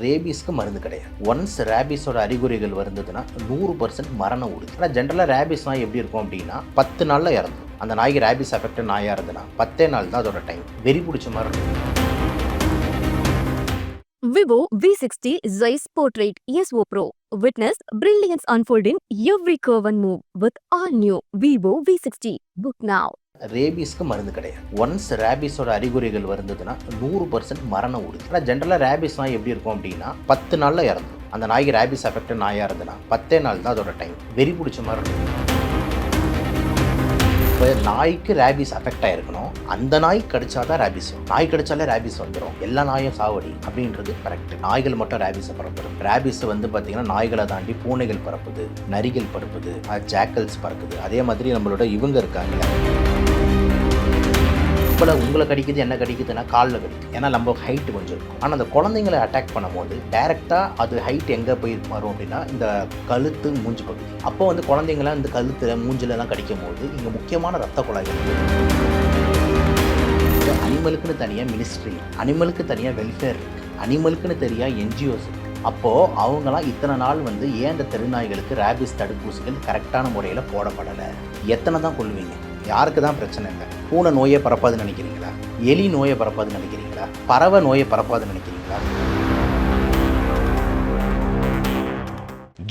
ரேபிஸ்க்கு மருந்து கிடையாது ஒன்ஸ் ரேபிஸோட அறிகுறிகள் வருந்ததுன்னா நூறு பர்சன்ட் மரணம் உறுதி ஆனால் ஜென்ரலாக ரேபிஸ்லாம் எப்படி இருக்கும் அப்படின்னா பத்து நாளில் இறந்துடும் அந்த நாய்க்கு ரேபிஸ் அஃபெக்ட் நாயாக இருந்ததுன்னா பத்தே நாள் தான் அதோட டைம் வெறி பிடிச்ச மாதிரி இருக்கும் Vivo V60 Zeiss Portrait ESO Pro. Witness brilliance unfold in every curve and move with all new Vivo V60. Book now. ரேபிஸ்க்கு மருந்து கிடையாது. ஒன்ஸ் ரேபிஸோட அறிகுறிகள் வருந்ததுன்னா நூறு பர்சன்ட் மரணம் உறுதி. ஆனால் ஜென்ரலாக ரேபிஸ்லாம் எப்படி இருக்கும் அப்படின்னா பத்து நாளில் இறந்துடும் அந்த நாய்க்கு ரேபிஸ் அஃபெக்ட் நாயாக இருந்ததுன்னா பத்தே நாள் தான் அதோட டைம் வெறி பிடிச்ச மாதிரி இருக்கும். இப்போ நாய்க்கு ரேபிஸ் அஃபெக்ட் ஆயிருக்கணும். அந்த நாய் கடிச்சா தான் ரேபிஸ் வரும். நாய் கடிச்சாலே ரேபிஸ் வந்துடும் எல்லா நாயும் சாவடி அப்படின்றது கரெக்ட் நாய்கள் மட்டும் ரேபிஸை பரப்புறது. ரேபிஸ் வந்து பார்த்தீங்கன்னா நாய்களை தாண்டி பூனைகள் பரப்புது நரிகள் பரப்புது ஜாக்கல்ஸ் பறக்குது. அதே மாதிரி நம்மளோட இவங்க இருக்காங்களே உங்களை உங்களை கடிக்குது என்ன கடிக்குதுன்னா காலில் கடிக்கும் ஏன்னா நம்ம ஹைட் கொஞ்சம் இருக்கும். ஆனால் அந்த குழந்தைங்களை அட்டாக் பண்ணும்போது டேரெக்டாக அது ஹைட் எங்கே போய் வரும் அப்படின்னா இந்த கழுத்து மூஞ்சி பகுதி. அப்போ வந்து குழந்தைங்களாம் இந்த கழுத்தில் மூஞ்சிலலாம் கடிக்கும் போது இங்கே முக்கியமான ரத்த குழாய்கள். அனிமலுக்குன்னு தனியாக மினிஸ்ட்ரி அனிமலுக்கு தனியாக வெல்ஃபேர் இருக்குது அனிமலுக்குன்னு தனியாக என்ஜிஓஸ் அப்போது அவங்களாம் இத்தனை நாள் வந்து ஏன் இந்த தெருநாய்களுக்கு ரேபிஸ் தடுப்பூசிகள் கரெக்டான முறையில் போடப்படலை? எத்தனை தான் கொள்வீங்க யாருக்கு தான் பிரச்சனை இல்லை? பூனை நோயை பரப்பாதுன்னு நினைக்கிறீங்களா? எலி நோயை பரப்பாதுன்னு நினைக்கிறீங்களா? பறவை நோயை பரப்பாதுன்னு நினைக்கிறீங்களா?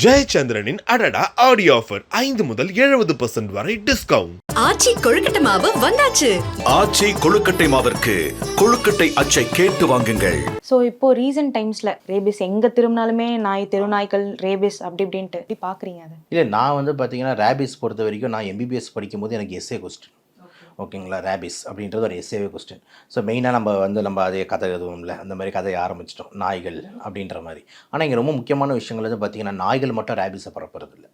ஜெயச்சந்திரனின் அடடா ஆடியோ ஆஃபர் ஐந்து முதல் எழுபது பர்சன்ட் வரை டிஸ்கவுண்ட் ஆச்சி கொழுக்கட்டை மாவு வந்தாச்சு. ஆச்சி கொழுக்கட்டை மாவிற்கு கொழுக்கட்டை அச்சை கேட்டு வாங்குங்கள். ஸோ இப்போ ரீசன்ட் டைம்ஸ்ல ரேபிஸ் எங்க திரும்பினாலுமே நாய் தெருநாய்கள் ரேபிஸ் அப்படி இப்படின்ட்டு எப்படி பாக்குறீங்க அதை? இல்லை நான் வந்து பார்த்தீங்கன்னா ரேபிஸ் பொறுத்த வரைக்கும் நான் எம்பிபிஎஸ் படிக்கும்போது எனக்கு எஸ்ஏ கொஸ்டின் ஓகேங்களா? ரேபிஸ் அப்படின்றது ஒரு எஸ்ஏவே கொஸ்டின் ஸோ மெயினாக நம்ம வந்து நம்ம அதே கதை எதுவும் இல்லை அந்த மாதிரி கதையை ஆரம்பிச்சிட்டோம் நாய்கள் அப்படின்ற மாதிரி. ஆனால் இங்கே ரொம்ப முக்கியமான விஷயங்கள் வந்து பார்த்திங்கன்னா நாய்கள் மட்டும் ரேபிஸை பரப்புறது இல்லை.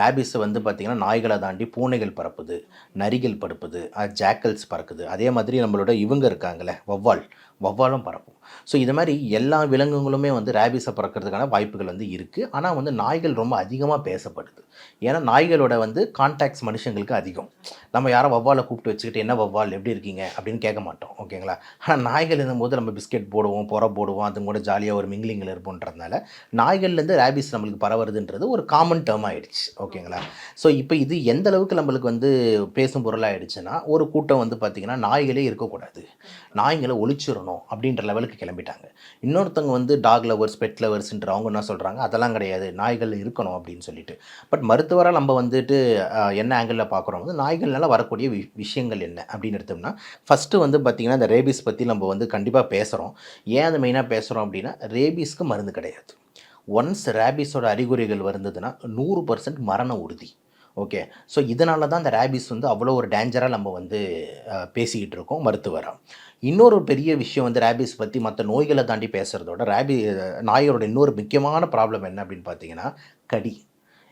ரேபிஸை வந்து பார்த்திங்கன்னா நாய்களை தாண்டி பூனைகள் பரப்புது நரிகள் பரப்புது ஜாக்கல்ஸ் பறக்குது. அதே மாதிரி நம்மளோட இவங்க இருக்காங்களே வவ்வால் வவ்வாலும் பறக்கும் ஸோ இது மாதிரி எல்லா விலங்குகளுமே வந்து ரேபிஸை பறக்கிறதுக்கான வாய்ப்புகள் வந்து இருக்குது ஆனால் வந்து நாய்கள் ரொம்ப அதிகமாக பேசப்படுது. ஏன்னா நாய்களோட வந்து கான்டாக்ட்ஸ் மனுஷங்களுக்கு அதிகம். நம்ம யாரும் வவ்வாலை கூப்பிட்டு வச்சுக்கிட்டு என்ன வவ்வால் எப்படி இருக்கீங்க? அப்படின்னு கேட்க மாட்டோம். ஓகேங்களா ஆனால் நாய்கள் இருந்தபோது நம்ம பிஸ்கெட் போடுவோம் புற போடுவோம் அது கூட ஜாலியாக ஒரு மிங்கிலிங்கில் இருப்போன்றதுனால நாய்கள்லேருந்து ரேபிஸ் நம்மளுக்கு பரவுறதுன்றது ஒரு காமன் டேர்ம் ஆகிடுச்சு ஓகேங்களா ஸோ இப்போ இது எந்த அளவுக்கு நம்மளுக்கு வந்து பேசும் பொருளாகிடுச்சுன்னா ஒரு கூட்டம் வந்து பார்த்திங்கன்னா நாய்களே இருக்கக்கூடாது. நாய்களை ஒழிச்சிடணும் அப்படின்ற லெவலுக்கு கிளம்பிட்டாங்க. இன்னொருத்தவங்க வந்து டாக் லவர்ஸ் பெட் லவர்ஸ்ன்ற அவங்க என்ன சொல்கிறாங்க அதெல்லாம் கிடையாது. நாய்கள் இருக்கணும் அப்படின்னு சொல்லிட்டு. பட் மருத்துவராக நம்ம வந்துட்டு என்ன ஆங்கிளில் பார்க்குறோம் வந்து நாய்கள்னால வரக்கூடிய வி விஷயங்கள் என்ன அப்படின்னு எடுத்தோம்னா ஃபஸ்ட்டு வந்து பார்த்திங்கன்னா இந்த ரேபிஸ் பற்றி நம்ம வந்து கண்டிப்பாக பேசுகிறோம் ஏன் அது மெயினாக பேசுகிறோம் அப்படின்னா ரேபிஸ்க்கு மருந்து கிடையாது. ஒன்ஸ் ரேபிஸோட அறிகுறிகள் வருந்ததுன்னா நூறு பர்சன்ட் மரண உறுதி. ஓகே ஸோ இதனால தான் இந்த ரேபிஸ் வந்து அவ்வளோ ஒரு டேஞ்சராக நம்ம வந்து பேசிக்கிட்டு இருக்கோம் மருத்துவராக இன்னொரு பெரிய விஷயம் வந்து ரேபிஸ் பற்றி மற்ற நோய்களை தாண்டி பேசுகிறதோட ரேபி நாயோட இன்னொரு முக்கியமான ப்ராப்ளம் என்ன அப்படின்னு பார்த்தீங்கன்னா கடி.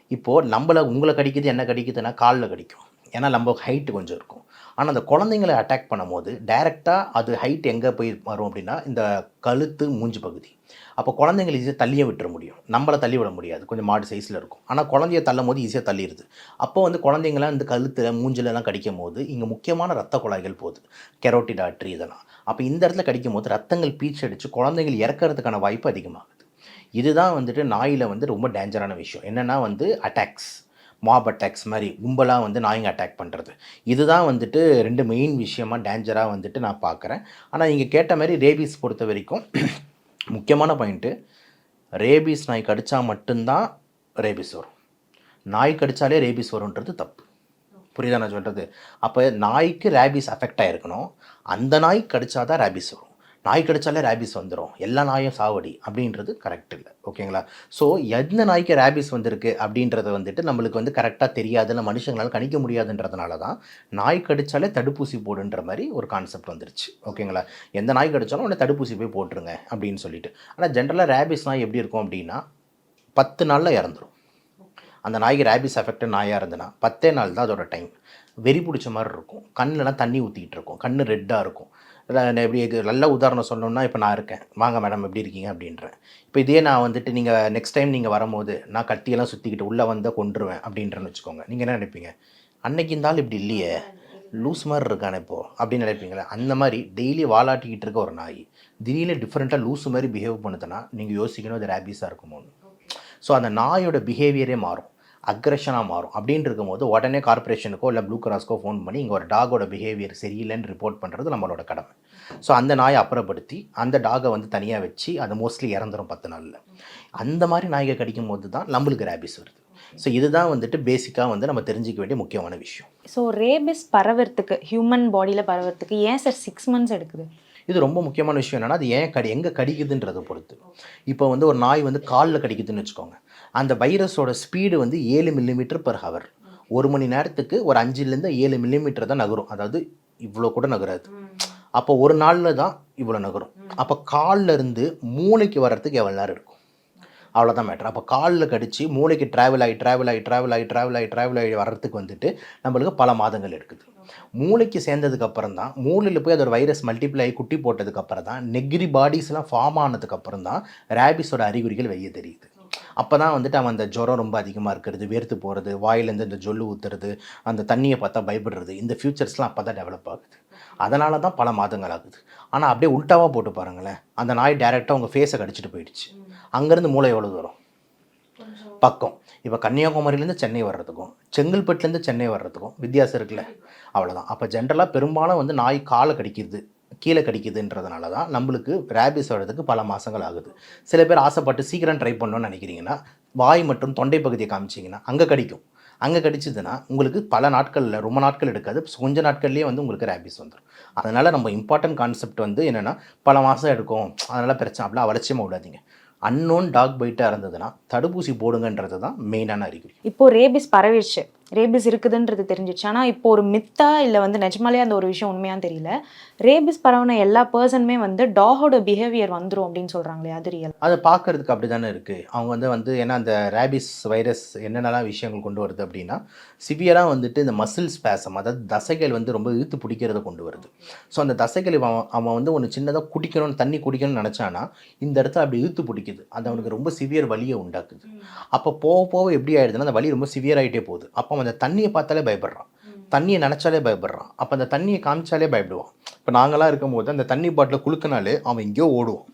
இப்போது நம்மளை உங்களை கடிக்குது என்ன கடிக்குதுன்னா காலில் கடிக்கும். ஏன்னா நம்ம ஹைட்டு கொஞ்சம் இருக்கும். ஆனால் அந்த குழந்தைங்களை அட்டாக் பண்ணும்போது டைரெக்டாக அது ஹைட் எங்கே போய் வரும் அப்படின்னா இந்த கழுத்து மூஞ்சி பகுதி. அப்போ குழந்தைங்களை ஈஸியாக தள்ளியே விட்டுற முடியும். நம்மளை தள்ளி விட முடியாது. கொஞ்சம் மாடு சைஸில் இருக்கும். ஆனால் குழந்தைய தள்ளும் போது ஈஸியாக தள்ளிடுது அப்போ வந்து குழந்தைங்களாம் இந்த கழுத்தில் மூஞ்சிலலாம் கடிக்கும் போது இங்கே முக்கியமான ரத்த குழாய்கள் போகுது. கெரோட்டிட் ஆட்ரி இதெல்லாம். அப்போ இந்த இடத்துல கடிக்கும் போது ரத்தங்கள் பீச் அடித்து குழந்தைகள் இறக்கறதுக்கான வாய்ப்பு அதிகமாகுது. இதுதான் வந்துட்டு நாயில் வந்து ரொம்ப டேஞ்சரான விஷயம். என்னென்னா வந்து அட்டாக்ஸ் மாப் அட்டாக்ஸ் மாதிரி கும்பலாக வந்து நாய்ங்க அட்டாக் பண்ணுறது இதுதான் வந்துட்டு ரெண்டு மெயின் விஷயமா டேஞ்சராக வந்துட்டு நான் பார்க்குறேன். ஆனால் இங்கே கேட்ட மாதிரி ரேபீஸ் பொறுத்த வரைக்கும் முக்கியமான பாயிண்ட்டு ரேபீஸ் நாய் கடித்தா மட்டும்தான் ரேபீஸ் வரும். நாய் கடித்தாலே ரேபீஸ் வரும்ன்றது தப்பு. புரியுதா நான் சொல்கிறது அப்போ நாய்க்கு ரேபீஸ் அஃபெக்ட் ஆகிருக்கணும் அந்த நாய் கடித்தா தான் ரேபீஸ் வரும். நாய் கடிச்சாலே ரேபிஸ் வந்துடும் எல்லா நாயும் சாவடி அப்படின்றது கரெக்ட் இல்லை. ஓகேங்களா? ஸோ எந்த நாய்க்கு ரேபிஸ் வந்திருக்கு அப்படின்றத வந்துட்டு நம்மளுக்கு வந்து கரெக்டாக தெரியாதுன்னு மனுஷங்களால் கணிக்க முடியாதுன்றதுனால தான் நாய் கடிச்சாலே தடுப்பூசி போடுன்ற மாதிரி ஒரு கான்செப்ட் வந்துருச்சு. ஓகேங்களா? எந்த நாய் கடிச்சாலும் உடனே தடுப்பூசி போய் போட்டுருங்க அப்படின்னு சொல்லிட்டு. ஆனால் ஜென்ரலாக ரேபிஸ் நாய் எப்படி இருக்கும் அப்படின்னா பத்து நாளில் இறந்துடும் அந்த நாய்க்கு ரேபிஸ் அஃபெக்டட் நாயாக இருந்ததுன்னா பத்தே நாள் தான் அதோட டைம் வெறி பிடிச்ச மாதிரி இருக்கும். கண்ணுலலாம் தண்ணி ஊற்றிக்கிட்டு இருக்கும். கண் ரெட்டாக இருக்கும். எப்படி நல்ல உதாரணம் சொல்லணும்னா இப்போ நான் இருக்கேன். வாங்க மேடம் எப்படி இருக்கீங்க அப்படின்றேன். இப்போ இதே நான் வந்துட்டு நீங்கள் நெக்ஸ்ட் டைம் நீங்கள் வரும்போது நான் கத்தியெல்லாம் சுற்றிக்கிட்டு உள்ளே வந்தால் கொண்டுருவேன் அப்படின்றன்னு வச்சுக்கோங்க. நீங்கள் என்ன நினைப்பீங்க? அன்னைக்கு இருந்தாலும் இப்படி இல்லையே. லூஸ் மாதிரி இருக்கானே இப்போது அப்படின்னு நினைப்பீங்களே? அந்த மாதிரி டெய்லி வாலாட்டிக்கிட்டு இருக்க ஒரு நாய் திடீர்னு டிஃப்ரெண்ட்டாக லூஸ் மாதிரி பிஹேவ் பண்ணுதுன்னா நீங்கள் யோசிக்கணும் அது ரேபிஸாக இருக்குமோன்னு. ஸோ அந்த நாயோட பிஹேவியரே மாறும். அக்ரெஷனாக மாறும். அப்படின்னு இருக்கும்போது உடனே கார்பரேஷனுக்கோ இல்லை ப்ளூ கிராஸ்க்கோ ஃபோன் பண்ணி இங்கே ஒரு டாகோட பிஹேவியர் சரியில்லைன்னு ரிப்போர்ட் பண்ணுறது நம்மளோட கடமை. ஸோ அந்த நாயை அப்புறப்படுத்தி அந்த டாகை வந்து தனியாக வச்சு அது மோஸ்ட்லி இறந்துரும் பத்து நாளில். அந்த மாதிரி நாய்கள் கடிக்கும் போது தான் நம்மளுக்கு ரேபிஸ் வருது. ஸோ இதுதான் வந்துட்டு பேசிக்காக வந்து நம்ம தெரிஞ்சிக்க வேண்டிய முக்கியமான விஷயம். ஸோ ரேபிஸ் பரவறதுக்கு ஹியூமன் பாடியில் பரவறதுக்கு ஏன் சார் சிக்ஸ் மந்த்ஸ் எடுக்குது? இது ரொம்ப முக்கியமான விஷயம் என்னென்னா அது ஏன் கடி எங்கே கடிக்குதுன்றதை பொறுத்து. இப்போ வந்து ஒரு நாய் வந்து காலில் கடிக்குதுன்னு வச்சுக்கோங்க. அந்த வைரஸோட ஸ்பீடு வந்து ஏழு மில்லிமீட்டர் பர் ஹவர் ஒரு மணி நேரத்துக்கு ஒரு அஞ்சுலேருந்து ஏழு மில்லிமீட்டர் தான் நகரும். அதாவது இவ்வளோ கூட நகராது. அப்போ ஒரு நாளில் தான் இவ்வளோ நகரும். அப்போ காலில் இருந்து மூளைக்கு வர்றதுக்கு எவ்வளோ நேரம் இருக்கும்? அவ்வளோதான் மேட்ரு அப்போ காலில் கடிச்சு மூளைக்கு ட்ராவல் ஆகி ட்ராவல் ஆகி ட்ராவல் ஆகி ட்ராவல் ஆகி ட்ராவல் ஆகி வர்றதுக்கு வந்துட்டு நம்மளுக்கு பல மாதங்கள் எடுக்குது. மூளைக்கு சேர்ந்ததுக்கு அப்புறம் தான் மூளையில் போய் அதோட வைரஸ் மல்டிப்ளை ஆகி குட்டி போட்டதுக்கு அப்புறம் தான் நெகிரி பாடிஸ்லாம் ஃபார்ம் ஆனதுக்கு அப்புறம் தான் ரேபிஸோட அறிகுறிகள் வெளியே தெரியுது. அப்போ தான் வந்துட்டு அவன் அந்த ஜுரம் ரொம்ப அதிகமாக இருக்கிறது வேர்த்து போகிறது வாயிலேருந்து இந்த ஜொல்லு ஊற்றுறது அந்த தண்ணியை பார்த்தா பயப்படுறது இந்த ஃபியூச்சர்ஸ்லாம் அப்போ தான் டெவலப் ஆகுது. அதனால தான் பல மாதங்கள் ஆகுது. ஆனால் அப்படியே உல்ட்டாவாக போட்டு பாருங்களேன் அந்த நாய் டேரெக்டாக உங்கள் ஃபேஸை கடிச்சிட்டு போயிடுச்சு. அங்கேருந்து மூளை எவ்வளோ தூரம்? பக்கம். இப்போ கன்னியாகுமரியிலேருந்து சென்னை வர்றதுக்கும் செங்கல்பட்டுலேருந்து சென்னை வர்றதுக்கும் வித்தியாசம் இருக்குல்ல? அவ்வளோதான் அப்போ ஜென்ரலாக பெரும்பாலும் வந்து நாய் காலை கடிக்கிறது கீழே கடிக்குதுன்றதுனால தான் நம்மளுக்கு ரேபிஸ் வர்றதுக்கு பல மாதங்கள் ஆகுது. சில பேர் ஆசைப்பட்டு சீக்கிரம் ட்ரை பண்ணணும்னு நினைக்கிறீங்கன்னா வாய் மற்றும் தொண்டை பகுதியை காமிச்சிங்கன்னா அங்கே கடிக்கும். அங்கே கடிச்சதுன்னா உங்களுக்கு பல நாட்களில் ரொம்ப நாட்கள் எடுக்காது. கொஞ்ச நாட்கள்லேயே வந்து உங்களுக்கு ரேபிஸ் வந்துடும் அதனால் நம்ம இம்பார்ட்டன்ட் கான்செப்ட் வந்து என்னென்னா பல மாதம் எடுக்கும். அதனால் பிரச்சனை அப்படிலாம் அவலட்சியமாக விடாதீங்க. அன்னோன் டாக் பைட்டாக இருந்ததுன்னா தடுப்பூசி போடுங்கன்றது தான் மெயினான அறிகுறி. இப்போ ரேபிஸ் பரவிடுச்சு ரேபிஸ் இருக்குதுன்றது தெரிஞ்சிச்சு ஆனால் இப்போ ஒரு மித்தா இல்லை வந்து நிஜமாலே அந்த ஒரு விஷயம் உண்மையான்னு தெரியல. ரேபிஸ் பரவின எல்லா பர்சனுமே வந்து டாகோட பிஹேவியர் வந்துரும் அப்படின்னு சொல்கிறாங்களே அது ரியல் அதை பார்க்கறதுக்கு அப்படி தானே இருக்குது அவங்க வந்து வந்து ஏன்னா அந்த ரேபிஸ் வைரஸ் என்னென்னலாம் விஷயங்கள் கொண்டு வருது அப்படின்னா சிவியராக வந்துட்டு இந்த மசில் ஸ்பேசம் அதாவது தசைகள் வந்து ரொம்ப இழுத்து பிடிக்கிறத கொண்டு வருது. ஸோ அந்த தசைகள் அவன் அவன் வந்து ஒன்று சின்னதாக குடிக்கணும்னு தண்ணி குடிக்கணும்னு நினச்சானா இந்த இடத்துல அப்படி இழுத்து பிடிக்குது. அது அவனுக்கு ரொம்ப சிவியர் வலியை உண்டாக்குது. அப்போ போக போக எப்படி ஆயிடுதுன்னா அந்த வலி ரொம்ப சிவியர் ஆகிட்டே போகுது. அப்போ அவன் அந்த தண்ணியை பார்த்தாலே பயப்படுறான். தண்ணியை நினச்சாலே பயப்படுறான். அப்போ அந்த தண்ணியை காமிச்சாலே பயப்படுவான். இப்போ நாங்களாம் இருக்கும்போது அந்த தண்ணி பாட்டில் குளுக்கினாலே அவன் எங்கேயோ ஓடுவான்.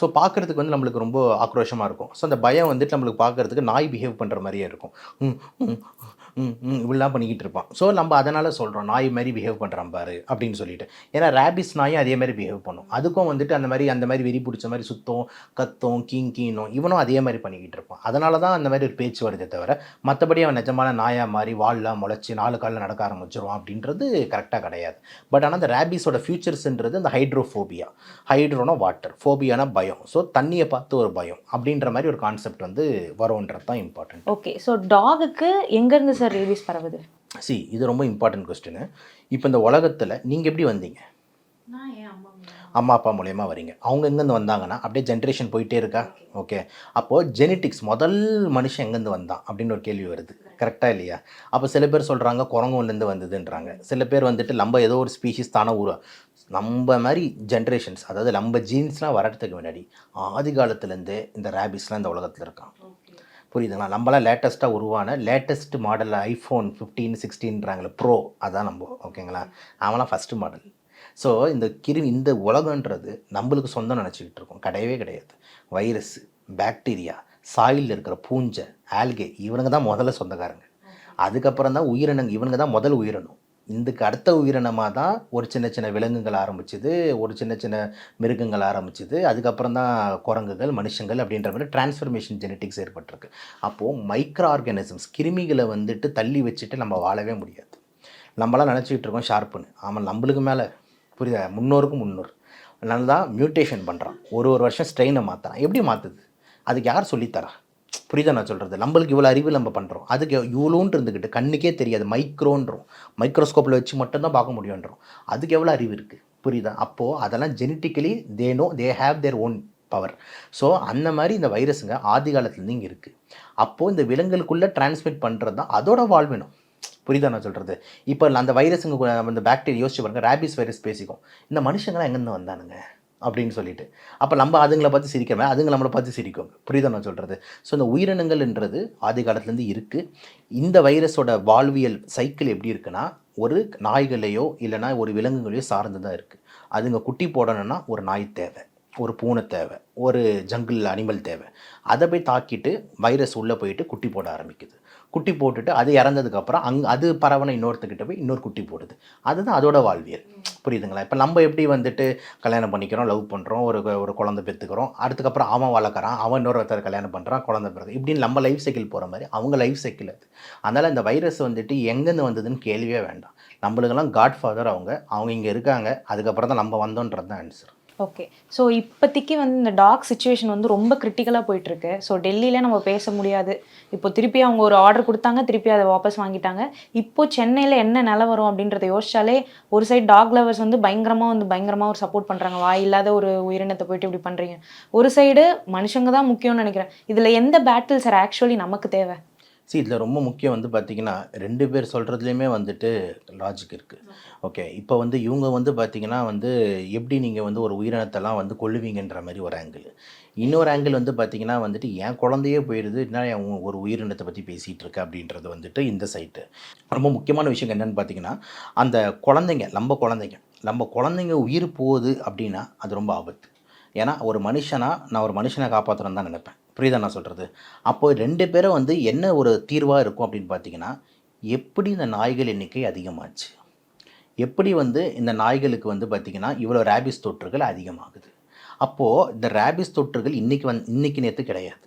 ஸோ பார்க்குறதுக்கு வந்து நம்மளுக்கு ரொம்ப ஆக்ரோஷமாக இருக்கும். ஸோ அந்த பயம் வந்துட்டு நம்மளுக்கு பார்க்குறதுக்கு நாய் பிஹேவ் பண்ணுற மாதிரியே இருக்கும். ம், ம், இப்படிலாம் பண்ணிக்கிட்டு இருப்பான். ஸோ நம்ம அதனால் சொல்கிறோம் நாய் மாதிரி பிஹேவ் பண்ணுறான் பாரு அப்படின்னு சொல்லிட்டு. ஏன்னா ரேபிஸ் நாயும் அதே மாதிரி பிஹேவ் பண்ணும். அதுக்கும் வந்துட்டு அந்த மாதிரி அந்த மாதிரி வெறி பிடிச்ச மாதிரி சுத்தம் கத்தும் கீங் கீனும் இவனும் அதே மாதிரி பண்ணிக்கிட்டு இருப்பான். அதனால தான் அந்த மாதிரி ஒரு பேச்சு வருதே தவிர மற்றபடி அவன் நிஜமான நாயாக மாதிரி வால்லாம் முளைச்சி நாலு காலில் நடக்க ஆரம்பிச்சிருவான் அப்படின்றது கரெக்டாக கிடையாது. பட் ஆனால் அந்த ரேபிஸோட ஃபியூச்சர்ஸ்ன்றது அந்த ஹைட்ரோஃபோபியா ஹைட்ரோனா வாட்டர் ஃபோபியானா பயம். ஸோ தண்ணியை பார்த்து ஒரு பயம் அப்படின்ற மாதிரி ஒரு கான்செப்ட் வந்து வரும்ன்றது தான் இம்பார்ட்டன்ட் ஓகே ஸோ டாகுக்கு எங்கேருந்து சார் ரேபிஸ் பரவுது? சி இது ரொம்ப இம்பார்ட்டன்ட் கொஸ்டின் இப்போ இந்த உலகத்தில் நீங்கள் எப்படி வந்தீங்க? அம்மா அப்பா மூலயமா வரீங்க அவங்க எங்கேருந்து வந்தாங்கன்னா அப்படியே ஜென்ரேஷன் போயிட்டே இருக்கா? ஓகே அப்போது ஜெனட்டிக்ஸ் முதல் மனுஷன் எங்கேருந்து வந்தான்? அப்படின்னு ஒரு கேள்வி வருது. கரெக்டாக இல்லையா? அப்போ சில பேர் சொல்கிறாங்க குரங்குலேருந்து வந்ததுன்றாங்க. சில பேர் வந்துட்டு நம்ம ஏதோ ஒரு ஸ்பீஷிஸ் தானே உருவா நம்ம மாதிரி ஜென்ரேஷன்ஸ் அதாவது நம்ம ஜீன்ஸ்லாம் வர்றதுக்கு முன்னாடி ஆதி காலத்துலேருந்தே இந்த ரேபிஸ்லாம் இந்த உலகத்தில் இருக்கான். புரியுதுங்களா? நம்மளாம் லேட்டஸ்ட்டாக உருவான லேட்டஸ்ட் மாடல் ஐஃபோன் ஃபிஃப்டீன் சிக்ஸ்டீன்றாங்களே ப்ரோ அதான் நம்ம ஓகேங்களா? அவன்லாம் ஃபஸ்ட்டு மாடல் ஸோ இந்த கிருமி இந்த உலகன்றது நம்மளுக்கு சொந்தம் நினச்சிக்கிட்டு இருக்கோம். கிடையவே கிடையாது. வைரஸ் பாக்டீரியா சாயிலில் இருக்கிற பூஞ்சை ஆல்கே இவனுங்க தான் முதல்ல சொந்தக்காரங்க. அதுக்கப்புறம் தான் உயிரினங்க இவனுங்க தான் முதல் உயிரினம். இதுக்கு அடுத்த உயிரினமாக தான் ஒரு சின்ன சின்ன விலங்குகள் ஆரம்பிச்சுது ஒரு சின்ன சின்ன மிருகங்கள் ஆரம்பிச்சுது. அதுக்கப்புறம் தான் குரங்குகள் மனுஷங்கள் அப்படின்ற மாதிரி டிரான்ஸ்ஃபர்மேஷன் ஜெனட்டிக்ஸ் ஏற்பட்டிருக்கு. அப்போது மைக்ரோ ஆர்கானிசம்ஸ் கிருமிகளை வந்துட்டு தள்ளி வச்சுட்டு நம்ம வாழவே முடியாது. நம்மளாம் நினச்சிக்கிட்டு இருக்கோம் ஷார்ப்புன்னு ஆமாம் நம்மளுக்கு மேலே. புரியுதா? முன்னோருக்கும் முன்னோர். நல்லா தான் மியூட்டேஷன் பண்ணுறான் ஒரு ஒரு வருஷம் ஸ்ட்ரெயினை மாற்றுறான் எப்படி மாற்றுது அதுக்கு யார் சொல்லித்தரா? புரியுதா நான் சொல்கிறது நம்மளுக்கு இவ்வளோ அறிவு நம்ம பண்ணுறோம் அதுக்கு இவ்வளோன்ட்டு இருந்துக்கிட்டு கண்ணுக்கே தெரியாது. மைக்ரோன்றோம். மைக்ரோஸ்கோப்பில் வச்சு மட்டும்தான் பார்க்க முடியுன்றோம் அதுக்கு எவ்வளோ அறிவு இருக்குது புரியுதா? அப்போது அதெல்லாம் genetically they know they have their own power so அந்த மாதிரி இந்த வைரஸுங்க ஆதி காலத்துலேருந்து இங்கே இருக்குது அப்போது இந்த விலங்குகளுக்குள்ளே டிரான்ஸ்மிட் பண்ணுறது தான் அதோட வாழ்வினம். புரியுதா நான் சொல்கிறது இப்போ அந்த வைரஸுங்க அந்த பேக்டீரியா இந்த யோசிச்சு பாருங்க ரேபிஸ் வைரஸ் பேசிக்கும். இந்த மனுஷங்களாம் எங்கேருந்து வந்தானுங்க? அப்படின்னு சொல்லிட்டு. அப்போ நம்ம அதுங்களை பார்த்து சிரிக்கிறோம் அதுங்க நம்மளை பார்த்து சிரிக்கும். புரியுதா நான் சொல்கிறது ஸோ இந்த உயிரினங்கள்ன்றது ஆதி காலத்துலேருந்து இருக்குது இந்த வைரஸோட வாழ்வியல் சைக்கிள் எப்படி இருக்குன்னா ஒரு நாய்களையோ இல்லைனா ஒரு விலங்குகளையோ சார்ந்து தான் இருக்குது அதுங்க குட்டி போடணும்னா ஒரு நாய் தேவை ஒரு பூனை தேவை ஒரு ஜங்கிள் அனிமல் தேவை. அதை போய் தாக்கிட்டு வைரஸ் உள்ளே போயிட்டு குட்டி போட ஆரம்பிக்குது. குட்டி போட்டுட்டு அது இறந்ததுக்கப்புறம் அங் அது பரவனை இன்னொருத்துக்கிட்ட போய் இன்னொரு குட்டி போடுது. அதுதான் அதோட வாழ்வியல். புரியுதுங்களா? இப்போ நம்ம எப்படி வந்துட்டு கல்யாணம் பண்ணிக்கிறோம் லவ் பண்ணுறோம் ஒரு ஒரு குழந்தை பெற்றுக்கிறோம் அதுக்கப்புறம் அவன் வளர்க்குறான் அவன் இன்னொருத்தர் கல்யாணம் பண்ணுறான் குழந்தை பிறகு. இப்படின்னு நம்ம லைஃப் சைக்கிள் போகிற மாதிரி அவங்க லைஃப் சைக்கிள் அது. அதனால் இந்த வைரஸ் வந்துட்டு எங்கேருந்து வந்ததுன்னு கேள்வியே வேண்டாம். நம்மளுக்கெல்லாம் காட் ஃபாதர் அவங்க. அவங்க இங்கே இருக்காங்க. அதுக்கப்புறம் தான் நம்ம வந்தோன்றது தான் ஆன்சர் ஓகே ஸோ இப்போதைக்கு வந்து இந்த டாக் சுச்சுவேஷன் வந்து ரொம்ப கிரிட்டிக்கலாக போயிட்டுருக்கு. ஸோ டெல்லியில் நம்ம பேச முடியாது. இப்போ திருப்பி அவங்க ஒரு ஆர்டர் கொடுத்தாங்க திருப்பி அதை வாபஸ் வாங்கிட்டாங்க. இப்போ சென்னையில் என்ன நிலவரம் அப்படின்றத யோசிச்சாலே ஒரு சைடு டாக் லவர்ஸ் வந்து பயங்கரமாக வந்து பயங்கரமாக ஒரு சப்போர்ட் பண்ணுறாங்க வாய் இல்லாத ஒரு உயிரினத்தை போயிட்டு இப்படி பண்ணுறீங்க ஒரு சைடு மனுஷங்க தான் முக்கியம்னு நினைக்கிறேன். இதில் எந்த பேட்டில் சார் ஆக்சுவலி நமக்கு தேவை? சி இதில் ரொம்ப முக்கியம் வந்து பார்த்திங்கன்னா ரெண்டு பேர் சொல்கிறதுலையுமே வந்துட்டு லாஜிக் இருக்குது ஓகே இப்போ வந்து இவங்க வந்து பார்த்திங்கன்னா வந்து எப்படி நீங்கள் வந்து ஒரு உயிரினத்தெல்லாம் வந்து கொள்ளுவீங்கன்ற மாதிரி ஒரு ஆங்கிள் இன்னொரு ஆங்கிள் வந்து பார்த்திங்கன்னா வந்துட்டு என் குழந்தையே போயிடுது என்ன என் ஒரு உயிரினத்தை பற்றி பேசிகிட்டு இருக்க அப்படின்றது வந்துட்டு இந்த சைட்டு ரொம்ப முக்கியமான விஷயம் என்னென்னு பார்த்தீங்கன்னா அந்த குழந்தைங்க நம்ம குழந்தைங்க நம்ம குழந்தைங்க உயிர் போகுது அப்படின்னா அது ரொம்ப ஆபத்து. ஏன்னா ஒரு மனுஷனா நான் ஒரு மனுஷனை காப்பாற்றணும் தான் நினைப்பேன். புரியுதா நான் சொல்கிறது அப்போ ரெண்டு பேரும் வந்து என்ன ஒரு தீர்வாக இருக்கும் அப்படின்னு பார்த்தீங்கன்னா எப்படி இந்த நாய்கள் எண்ணிக்கை அதிகமாச்சு? எப்படி வந்து இந்த நாய்களுக்கு வந்து பார்த்திங்கன்னா இவ்வளோ ரேபிஸ் தொற்றுகள் அதிகமாகுது? அப்போது இந்த ரேபிஸ் தொற்றுகள் இன்றைக்கி வந் இன்றைக்கி நேற்று கிடையாது.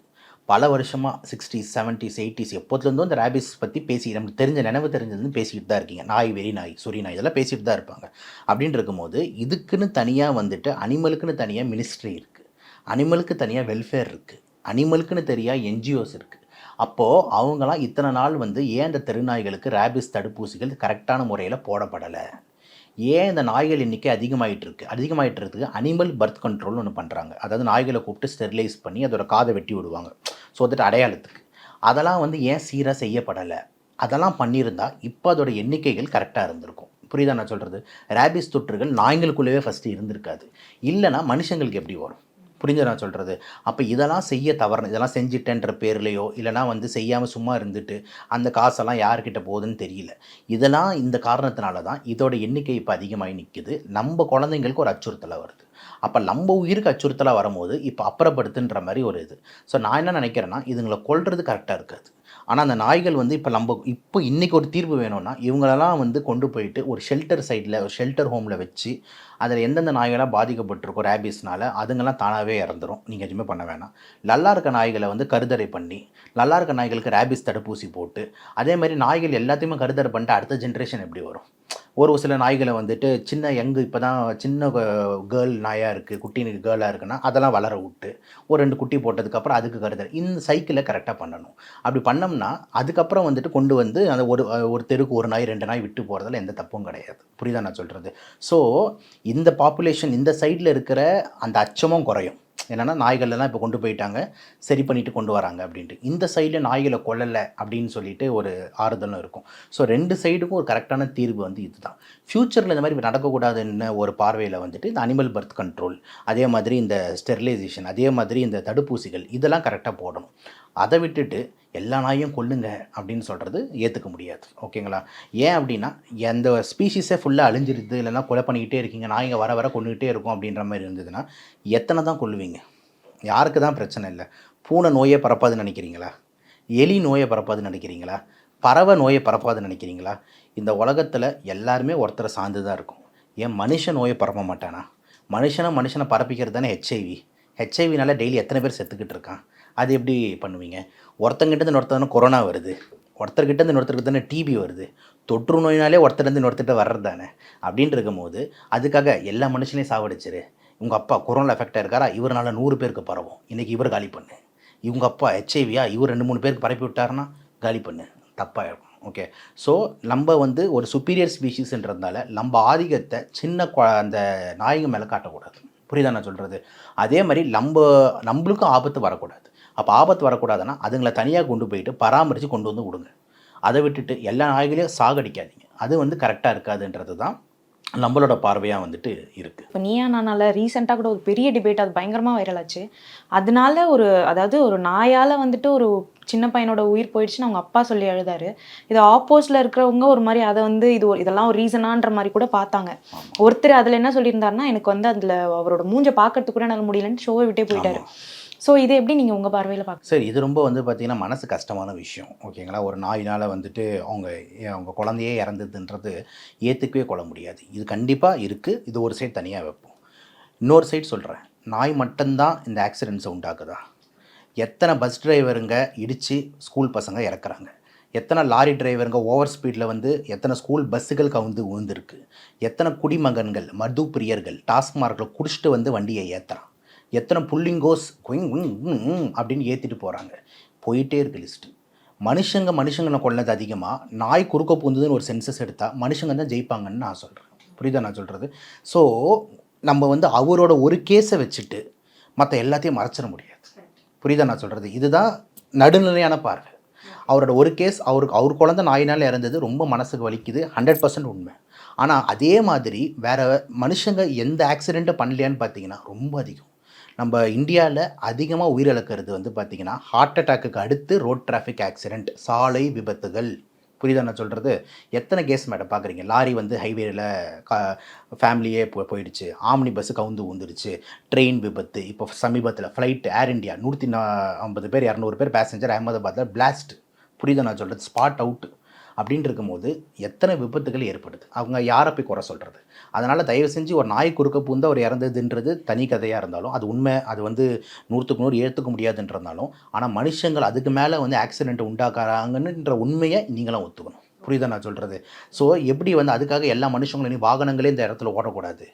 பல வருஷமாக சிக்ஸ்டீஸ் செவன்ட்டீஸ் எயிட்டிஸ் எப்போதுலேருந்தும் இந்த ரேபிஸ் பற்றி பேசி நமக்கு தெரிஞ்ச நினைவு தெரிஞ்சதுன்னு பேசிக்கிட்டு தான் இருக்கீங்க. நாய் வெறி நாய் சொறி நாய் இதெல்லாம் பேசிட்டு தான் இருப்பாங்க. அப்படின்னு இருக்கும்போது இதுக்குன்னு தனியாக வந்துட்டு அனிமலுக்குன்னு தனியாக மினிஸ்ட்ரி இருக்குது அனிமலுக்கு தனியாக வெல்ஃபேர் இருக்குது அனிமலுக்குன்னு தெரியா என்ஜிஓஸ் இருக்குது அப்போது அவங்களாம் இத்தனை நாள் வந்து ஏன் இந்த தெருநாய்களுக்கு ரேபிஸ் தடுப்பூசிகள் கரெக்டான முறையில் போடப்படலை? ஏன் இந்த நாய்கள் எண்ணிக்கை அதிகமாகிட்டு இருக்கு? அதிகமாகிட்டு இருக்கிறதுக்கு அனிமல் பர்த் கண்ட்ரோல்னு ஒன்று பண்ணுறாங்க அதாவது நாய்களை கூப்பிட்டு ஸ்டெரிலைஸ் பண்ணி அதோட காதை வெட்டி விடுவாங்க. ஸோ வந்துட்டு அடையாளத்துக்கு. அதெல்லாம் வந்து ஏன் சீராக செய்யப்படலை? அதெல்லாம் பண்ணியிருந்தால் இப்போ அதோட எண்ணிக்கைகள் கரெக்டாக இருந்திருக்கும். புரியுதா நான் சொல்கிறது ரேபிஸ் தொற்றுகள் நாய்களுக்குள்ளேயே ஃபஸ்ட்டு இருந்திருக்காது. இல்லைன்னா மனுஷங்களுக்கு எப்படி வரும்? புரிஞ்ச நான் சொல்கிறது அப்போ இதெல்லாம் செய்ய தவறணும். இதெல்லாம் செஞ்சிட்டேன்ற பேர்லையோ இல்லைனா வந்து செய்யாமல் சும்மா இருந்துட்டு அந்த காசெல்லாம் யார்கிட்ட போகுதுன்னு தெரியல. இதெல்லாம் இந்த காரணத்தினால தான் இதோட எண்ணிக்கை இப்போ அதிகமாகி நிற்குது நம்ம குழந்தைங்களுக்கு ஒரு அச்சுறுத்தலாக வருது. அப்போ நம்ம உயிருக்கு அச்சுறுத்தலாக வரும்போது இப்போ அப்புறப்படுத்துன்ற மாதிரி ஒரு இது. ஸோ நான் என்ன நினைக்கிறேன்னா இதுங்களை கொள்வது கரெக்டாக இருக்காது. ஆனால் அந்த நாய்கள் வந்து இப்போ நம்ம இப்போ இன்றைக்கி ஒரு தீர்வு வேணும்னா இவங்களெல்லாம் வந்து கொண்டு போயிட்டு ஒரு ஷெல்டர் சைடில் ஒரு ஷெல்டர் ஹோமில் வச்சு அதில் எந்தெந்த நாய்களாக பாதிக்கப்பட்டிருக்கோ ரேபிஸ்னால் அதுங்கெல்லாம் தானாகவே இறந்துரும். நீங்கள் எதுவுமே பண்ண வேணாம். நல்லா இருக்க நாய்களை வந்து கருதடை பண்ணி நல்லா இருக்க நாய்களுக்கு ரேபிஸ் தடுப்பூசி போட்டு அதே மாதிரி நாய்கள் எல்லாத்தையுமே கருதடை பண்ணிட்டு அடுத்த ஜென்ரேஷன் எப்படி வரும்? ஒரு சில நாய்களை வந்துட்டு சின்ன யங்கு இப்போ தான் சின்ன கேர்ள் நாயாக இருக்குது குட்டி கேர்ளாக இருக்குன்னா அதெல்லாம் வளர விட்டு ஒரு ரெண்டு குட்டி போட்டதுக்கப்புறம் அதுக்கு கருதல் இந்த சைக்கிளை கரெக்டாக பண்ணணும். அப்படி பண்ணோம்னா அதுக்கப்புறம் வந்துட்டு கொண்டு வந்து அந்த ஒரு ஒரு தெருக்கு ஒரு நாய் ரெண்டு நாய் விட்டு போகிறதுல எந்த தப்பும் கிடையாது. புரியுதா நான் சொல்கிறது ஸோ இந்த பாப்புலேஷன் இந்த சைடில் இருக்கிற அந்த அச்சமும் குறையும். என்னென்னா நாய்கள்லாம் இப்போ கொண்டு போயிட்டாங்க. சரி பண்ணிட்டு கொண்டு வராங்க அப்படின்ட்டு. இந்த சைடில் நாய்களை கொல்லலை அப்படின்னு சொல்லிட்டு ஒரு ஆறுதலும் இருக்கும். ஸோ ரெண்டு சைடுக்கும் ஒரு கரெக்டான தீர்வு வந்து இதுதான். ஃப்யூச்சரில் இந்த மாதிரி நடக்கக்கூடாதுன்னு ஒரு பார்வையில் வந்துட்டு இந்த அனிமல் பர்த் கண்ட்ரோல் அதே மாதிரி இந்த ஸ்டெர்லைசேஷன் அதே மாதிரி இந்த தடுப்பூசிகள் இதெல்லாம் கரெக்டாக போடணும். அதை விட்டுட்டு எல்லா நாயும் கொல்லுங்க அப்படின்னு சொல்கிறது ஏற்றுக்க முடியாது. ஓகேங்களா? ஏன் அப்படின்னா எந்த ஸ்பீஷீஸே ஃபுல்லாக அழிஞ்சிருது இல்லைன்னா கொலை பண்ணிக்கிட்டே இருக்கீங்க நாய்ங்க வர வர கொண்டுகிட்டே இருக்கும் அப்படின்ற மாதிரி இருந்ததுன்னா எத்தனை தான் கொல்லுவீங்க? யாருக்கு தான் பிரச்சனை இல்லை. பூனை நோயை பரப்பாதுன்னு நினைக்கிறீங்களா? எலி நோயை பரப்பாதுன்னு நினைக்கிறீங்களா? பறவை நோயை பரப்பாதுன்னு நினைக்கிறீங்களா? இந்த உலகத்தில் எல்லாருமே ஒருத்தரை சார்ந்து தான் இருக்கும். ஏன் மனுஷன் நோயை பரப்ப மாட்டானா? மனுஷனை மனுஷனை பரப்பிக்கிறது தானே ஹெச்ஐவி ஹெச்ஐவினால டெய்லி எத்தனை பேர் செத்துக்கிட்டு இருக்கான்? அது எப்படி பண்ணுவீங்க? ஒருத்தங்கிட்டேருந்து தானே கொரோனா வருது. ஒருத்தர்கிட்டேருந்து ஒருத்தருக்கு தானே டிபி வருது. தொற்று நோயினாலே ஒருத்தர்லேருந்து இன்னொருத்தர்கிட்ட வர்றது தானே? அப்படின்ட்டு இருக்கும்போது அதுக்காக எல்லா மனுஷனையும் சாவடிச்சிரு. உங்கள் அப்பா கொரோனா எஃபெக்ட் இருக்காரா இவரால் நூறு பேருக்கு பரவும். இன்றைக்கி இவர் காலி பண்ணு. இவங்க அப்பா ஹெச்ஐவியா இவர் ரெண்டு மூணு பேருக்கு பரப்பி விட்டாருன்னா காலி பண்ணு. தப்பாக ஓகே ஸோ நம்ம வந்து ஒரு சுப்பீரியர் ஸ்பீஷீஸ்ன்றதுனால நம்ம ஆதிக்கத்தை சின்ன அந்த நாய்ங்க மேலே காட்டக்கூடாது. புரியுதா நான் சொல்கிறது அதே மாதிரி நம்ம நம்மளுக்கும் ஆபத்து வரக்கூடாது. அப்போ ஆபத்து வரக்கூடாதுன்னா அதுங்களை தனியாக கொண்டு போயிட்டு பராமரித்து கொண்டு வந்து விடுங்க அதை விட்டுட்டு எல்லா நாய்களையும் சாகடிக்காதீங்க. அது வந்து கரெக்டாக இருக்காதுன்றது தான் நம்மளோட பார்வையாக வந்துட்டு இருக்குது இப்போ நீயா நானால ரீசெண்டாக கூட ஒரு பெரிய டிபேட் அது பயங்கரமாக வைரல் ஆச்சு. அதனால ஒரு அதாவது ஒரு நாயால் வந்துட்டு ஒரு சின்ன பையனோட உயிர் போயிடுச்சுன்னு அவங்க அப்பா சொல்லி அழுதாரு. இது ஆப்போசிட்ல இருக்கிறவங்க ஒரு மாதிரி அதை வந்து இது ஒரு இதெல்லாம் ஒரு ரீசனான்ற மாதிரி கூட பார்த்தாங்க. ஒருத்தர் அதுல என்ன சொல்லியிருந்தாருன்னா எனக்கு வந்து அதுல அவரோட மூஞ்ச பார்க்கறதுக்கு கூட என்னால் முடியலன்னு ஷோவை விட்டே போயிட்டாரு. ஸோ இது எப்படி நீங்கள் உங்கள் பார்வையில பார்க்க சார் இது ரொம்ப வந்து பார்த்திங்கன்னா மனசு கஷ்டமான விஷயம். ஓகேங்களா? ஒரு நாயினால் வந்துட்டு அவங்க அவங்க குழந்தையே இறந்ததுன்றது ஏற்றுக்கவே கொள்ள முடியாது. இது கண்டிப்பாக இருக்குது இது ஒரு சைடு தனியாக வைப்போம். இன்னொரு சைடு சொல்கிறேன் நாய் மட்டும்தான் இந்த ஆக்சிடென்ட்ஸை உண்டாக்குதா? எத்தனை பஸ் டிரைவருங்க இடித்து ஸ்கூல் பசங்க இறக்குறாங்க? எத்தனை லாரி டிரைவருங்க ஓவர் ஸ்பீடில் வந்து எத்தனை ஸ்கூல் பஸ்ஸுகள் கவுந்து விழுந்திருக்கு எத்தனை குடிமகன்கள் மது பிரியர்கள் டாஸ்மார்க்கில் குடிச்சிட்டு வந்து வண்டியை ஏற்றுறான் எத்தனை புல்லிங்கோஸ் குயிங் குயிங் அப்படின்னு ஏற்றிட்டு போகிறாங்க போயிட்டே இருக்குது லிஸ்ட்டு மனுஷங்க மனுஷங்களை கொள்ளது அதிகமாக நாய் குறுக்க பூந்ததுன்னு ஒரு சென்சஸ் எடுத்தால் மனுஷங்க தான் ஜெயிப்பாங்கன்னு நான் சொல்கிறேன் புரியுதா நான் சொல்கிறது ஸோ நம்ம வந்து அவரோட ஒரு கேஸை வச்சுட்டு மற்ற எல்லாத்தையும் மறைச்சிட முடியாது. புரியுதா நான் சொல்கிறது இதுதான் நடுநிலையான பார்வை. அவரோட ஒரு கேஸ் அவருக்கு அவர் குழந்தை நாயினால் இறந்தது ரொம்ப மனசுக்கு வலிக்குது ஹண்ட்ரட் பர்சன்ட் உண்மை. ஆனால் அதே மாதிரி வேறு மனுஷங்க எந்த ஆக்சிடெண்ட்டும் பண்ணலையான்னு பார்த்தீங்கன்னா ரொம்ப அதிகம். நம்ம இந்தியாவில் அதிகமாக உயிரிழக்கிறது வந்து பார்த்திங்கன்னா ஹார்ட் அட்டாக்குக்கு அடுத்து ரோட் டிராஃபிக் ஆக்சிடெண்ட் சாலை விபத்துகள். புரியுதா நான் சொல்கிறது எத்தனை கேஸ் மேடம் பார்க்குறீங்க லாரி வந்து ஹைவேயில் கா ஃபேமிலியே போ போயிடுச்சு. ஆம்னி பஸ்ஸு கவுந்து ஊந்துருச்சு. ட்ரெயின் விபத்து. இப்போ சமீபத்தில் ஃப்ளைட் ஏர் இந்தியா நூற்றி நா ஐம்பது பேர் இரநூறு பேர் பேசஞ்சர் அகமதாபாத்தில் பிளாஸ்ட் புரியுதா நான் சொல்கிறது ஸ்பாட் அவுட் அப்படின்னு இருக்கும்போது எத்தனை விபத்துகள் ஏற்படுது? அவங்க யாரை போய் குறை சொல்கிறது அதனால் தயவு செஞ்சு ஒரு நாய் குறுக்க பூந்து அவர் இறந்ததுன்றது தனி கதையாக இருந்தாலும் அது உண்மை அது வந்து நூற்றுக்கு நூறு ஏற்றுக்க முடியாதுன்றதுனாலும் ஆனால் மனுஷங்கள் அதுக்கு மேலே வந்து ஆக்சிடென்ட் உண்டாக்குறாங்கன்ற உண்மையை நீங்களும் ஒத்துக்கணும். புரியுதா நான் சொல்கிறது ஸோ எப்படி வந்து அதுக்காக எல்லா மனுஷங்களும் வாகனங்களே இந்த இடத்துல ஓடக்கூடாது?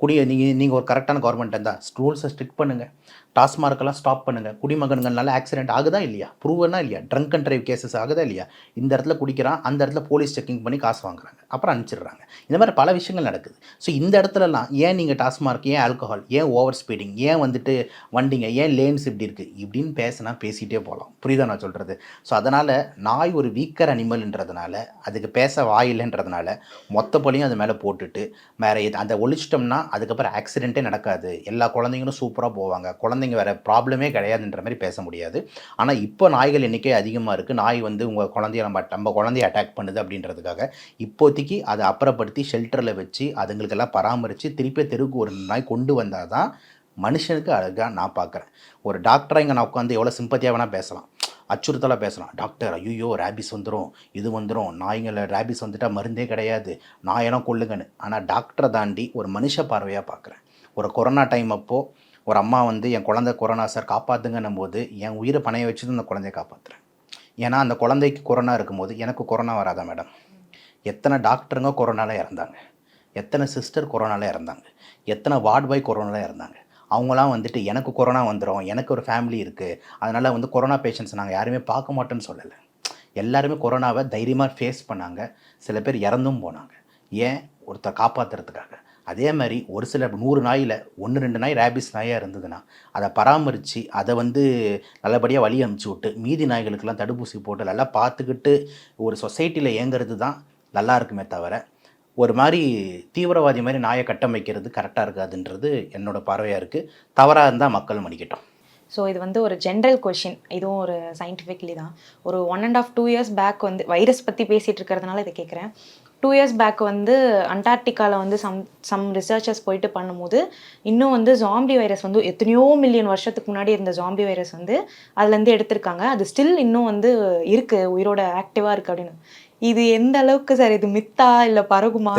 குடிய நீங்கள் நீங்கள் ஒரு கரெக்டான கவர்மெண்ட் இருந்தால் ரூல்ஸை ஸ்ட்ரிக்ட் பண்ணுங்கள் டாஸ்மார்க்கெல்லாம் ஸ்டாப் பண்ணுங்கள் குடிமகன்கள்னால ஆக்சிடென்ட் ஆகுதா இல்லையா? ப்ரூவனா இல்லையா? ட்ரங்க் அண்ட் ட்ரைவ் கேசஸ் ஆகுதா இல்லையா? இந்த இடத்துல குடிக்கிறான் அந்த இடத்துல போலீஸ் செக்கிங் பண்ணி காசு வாங்குறாங்க. அப்புறம் அனுப்பிச்சிடுறாங்க. இந்த மாதிரி பல விஷயங்கள் நடக்குது. ஸோ இந்த இடத்துலலாம் ஏன் நீங்கள் டாஸ்மார்க் ஏன் ஆல்கஹால் ஏன் ஓவர் ஸ்பீடிங் ஏன் வந்துட்டு வண்டிங்க ஏன் லேன்ஸ் இப்படி இருக்குது இப்படின்னு பேசினா பேசிகிட்டே போகலாம் புரியுதா நான் சொல்கிறது ஸோ அதனால் நாய் ஒரு வீக்கர் அனிமல்ன்றதுனால அதுக்கு பேச வாயில்லைன்றதுனால மொத்த பழியும் அது மேலே போட்டுட்டு வேறு அதை ஒழிச்சிட்டோம்னா அதுக்கப்புறம் ஆக்சிடென்ட்டே நடக்காது. எல்லா குழந்தைங்களும் சூப்பராக போவாங்க. குழந்தைங்க வேறு ப்ராப்ளமே கிடையாதுன்ற மாதிரி பேச முடியாது. ஆனால் இப்போ நாய்கள் எண்ணிக்கை அதிகமாக இருக்குது நாய் வந்து உங்கள் குழந்தைய நம்ம நம்ம குழந்தைய அட்டாக் பண்ணுது அப்படின்றதுக்காக இப்போதைக்கு அதை அப்புறப்படுத்தி ஷெல்டரில் வச்சு அதுங்களுக்கெல்லாம் பராமரித்து திருப்பி தெருவுக்கு ஒரு நாய் கொண்டு வந்தால் தான் மனுஷனுக்கு அழகாக நான் பார்க்குறேன். ஒரு டாக்டரை இங்கே நான் உட்காந்து எவ்வளோ சிம்பத்தியாக வேணால் பேசலாம். அச்சுறுத்தலாக பேசலாம் டாக்டர் ஐயோ ரேபிஸ் வந்துடும் இது வந்துடும் நாய்ங்களை ரேபிஸ் வந்துட்டால் மருந்தே கிடையாது. நாயெல்லாம் கொல்லுங்கன்னு. ஆனால் டாக்டரை தாண்டி ஒரு மனுஷ பார்வையாக பார்க்குறேன் ஒரு கொரோனா டைம் அப்போது ஒரு அம்மா வந்து என் குழந்தை கொரோனா சார் காப்பாற்றுங்கன்னும் போது என் உயிரை பணைய வச்சு தான் அந்த குழந்தைய காப்பாற்றுறேன் ஏன்னா அந்த குழந்தைக்கு கொரோனா இருக்கும்போது எனக்கு கொரோனா வராதா மேடம்? எத்தனை டாக்டருங்க கொரோனாவில் இறந்தாங்க? எத்தனை சிஸ்டர் கொரோனாவில் இறந்தாங்க? எத்தனை வார்ட் பாய் கொரோனாவில் இறந்தாங்க? அவங்களாம் வந்துட்டு எனக்கு கொரோனா வந்துடும் எனக்கு ஒரு ஃபேமிலி இருக்குது அதனால் வந்து கொரோனா பேஷண்ட்ஸ் நாங்கள் யாருமே பார்க்க மாட்டோன்னு சொல்லலை. எல்லாருமே கொரோனாவை தைரியமாக ஃபேஸ் பண்ணாங்க. சில பேர் இறந்தும் போனாங்க. ஏன்? ஒருத்தர் காப்பாற்றுறதுக்காக அதே மாதிரி ஒரு சில நூறு நாயில் ஒன்று ரெண்டு நாய் ரேபிஸ் நாயாக இருந்ததுன்னா அதை பராமரித்து அதை வந்து நல்லபடியாக வழி அமுச்சு விட்டு மீதி நாய்களுக்கெல்லாம் தடுப்பூசி போட்டு நல்லா பார்த்துக்கிட்டு ஒரு சொசைட்டியில் இயங்குறது தான் நல்லா இருக்குமே தவிர ஒரு மாதிரி தீவிரவாதி மாதிரி நாயை கட்டமைக்கிறது கரெக்டாக இருக்காதுன்றது என்னோட பார்வையாக இருக்குது தவறாக இருந்தால் மக்கள் மன்னிக்கட்டும். ஸோ இது வந்து ஒரு ஜென்ரல் கொஷின் இதுவும் ஒரு சயின்டிஃபிக்லி தான். ஒரு one and half two years back வந்து வைரஸ் பற்றி பேசிகிட்டு இருக்கிறதுனால இதை கேட்குறேன் டூ இயர்ஸ் பேக் வந்து அண்டார்டிகாவில் வந்து சம் சம் ரிசர்ச்சர்ஸ் போயிட்டு பண்ணும்போது இன்னும் வந்து ஜாம்பி வைரஸ் வந்து எத்தனையோ மில்லியன் வருஷத்துக்கு முன்னாடி இருந்த ஜாம்பி வைரஸ் வந்து அதுலேருந்து எடுத்திருக்காங்க. அது ஸ்டில் இன்னும் வந்து இருக்குது உயிரோட ஆக்டிவாக இருக்குது அப்படின்னு. இது எந்த அளவுக்கு சார் இது மித்தா இல்லை பரகுமா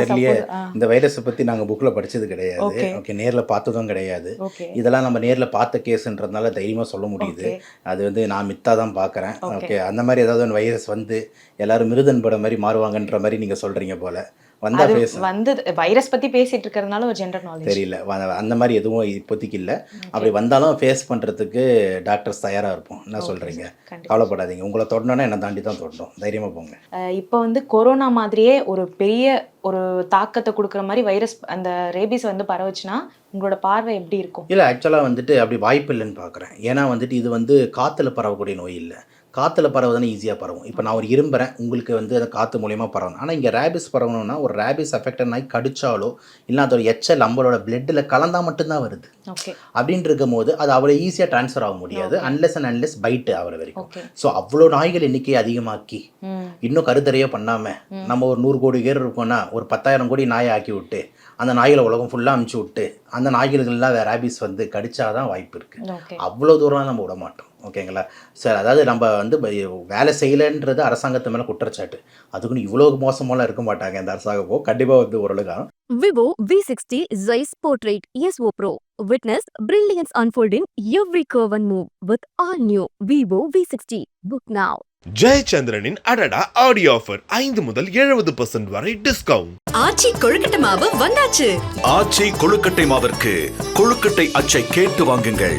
ஆ. இந்த வைரஸை பற்றி நாங்கள் புக்கில் படிச்சது கிடையாது. ஓகே. நேரில் பார்த்ததும் கிடையாது. இதெல்லாம் நம்ம நேரில் பார்த்த கேஸுன்றதுனால தைரியமாக சொல்ல முடியுது. அது வந்து நான் மித்தா தான் பார்க்குறேன். Okay. ஓகே அந்த மாதிரி ஏதாவது வைரஸ் வந்து எல்லாரும் மிருதன் படம் மாதிரி மாறுவாங்கன்ற மாதிரி நீங்கள் சொல்கிறீங்க போல். வந்தா வந்து வைரஸ் பற்றி பேசிட்டு இருக்கிறதுனால ஒரு ஜென்ரல் நாலேஜ் தெரியல. அந்த மாதிரி எதுவும் இப்போதைக்கு இல்லை. அப்படி வந்தாலும் ஃபேஸ் பண்ணுறதுக்கு டாக்டர்ஸ் தயாராக இருப்போம். என்ன சொல்கிறீங்க. கவலைப்படாதீங்க. உங்களை தொடணுன்னா என்னை தாண்டி தான் தொடணும். தைரியமாக போங்க. இப்போ வந்து கொரோனா மாதிரியே ஒரு பெரிய ஒரு தாக்கத்தை கொடுக்குற மாதிரி வைரஸ் அந்த ரேபிஸ் வந்து பரவுச்சுன்னா உங்களோட பார்வை எப்படி இருக்கும்? இல்லை ஆக்சுவலாக வந்துட்டு அப்படி வாய்ப்பு இல்லைன்னு பார்க்குறேன் ஏன்னா வந்துட்டு இது வந்து காற்றுல பரவக்கூடிய நோய் இல்லை. காற்றுல பரவுதுன்னு ஈஸியாக பரவும். இப்போ நான் ஒரு இரும்புறேன் உங்களுக்கு வந்து அந்த காற்று மூலியமாக பரவணும். ஆனால் இங்கே ரேபிஸ் பரவணும்னா ஒரு ரேபிஸ் அஃபெக்டட் நாய் கடிச்சாலோ இல்லை அதோட எச்சல் நம்மளோட பிளட்டில் கலந்தால் மட்டும்தான் வருது. ஓகே அப்படின்னு இருக்கும் போது அது அவ்வளோ ஈஸியாக ட்ரான்ஸ்ஃபர் ஆக முடியாது அன்லெஸ் அண்ட் அன்லெஸ் பைட்டு ஆகிற வரைக்கும். ஸோ அவ்வளோ நாய்கள் எண்ணிக்கையை அதிகமாக்கி இன்னும் கருத்தறையே பண்ணாமல் நம்ம ஒரு நூறு கோடி பேர் இருக்கோம்னா ஒரு பத்தாயிரம் கோடி நாயை ஆக்கி விட்டு அந்த நாய்களை உலகம் ஃபுல்லாக அமுச்சு விட்டு அந்த நாய்களுக்கெல்லாம் ரேபிஸ் வந்து கடிச்சாதான் வாய்ப்பு இருக்குது அவ்வளோ தூரம் நம்ம விட மாட்டோம் ஓகேங்களா? சார் அதாவது நம்ம வந்து வேலை செய்யலைன்றது அரசாங்கத்து மேலே குற்றச்சாட்டு. அதுக்குன்னு இவ்வளோ மோசமாலாம் இருக்க மாட்டாங்க இந்த அரசாங்கமோ. கண்டிப்பாக வந்து ஓரளவுக்கு Vivo V60 Zeiss Portrait ESO Pro. Witness brilliance unfold in every curve and move with all new Vivo V60. Book now. ஜெயச்சந்திரனின் அடடா ஆடியோ ஆஃபர் ஐந்து முதல் எழுபது பர்சன்ட் வரை டிஸ்கவுண்ட் ஆச்சி கொழுக்கட்டை மாவு வந்தாச்சு. ஆச்சி கொழுக்கட்டை மாவிற்கு கொழுக்கட்டை அச்சை கேட்டு வாங்குங்கள்.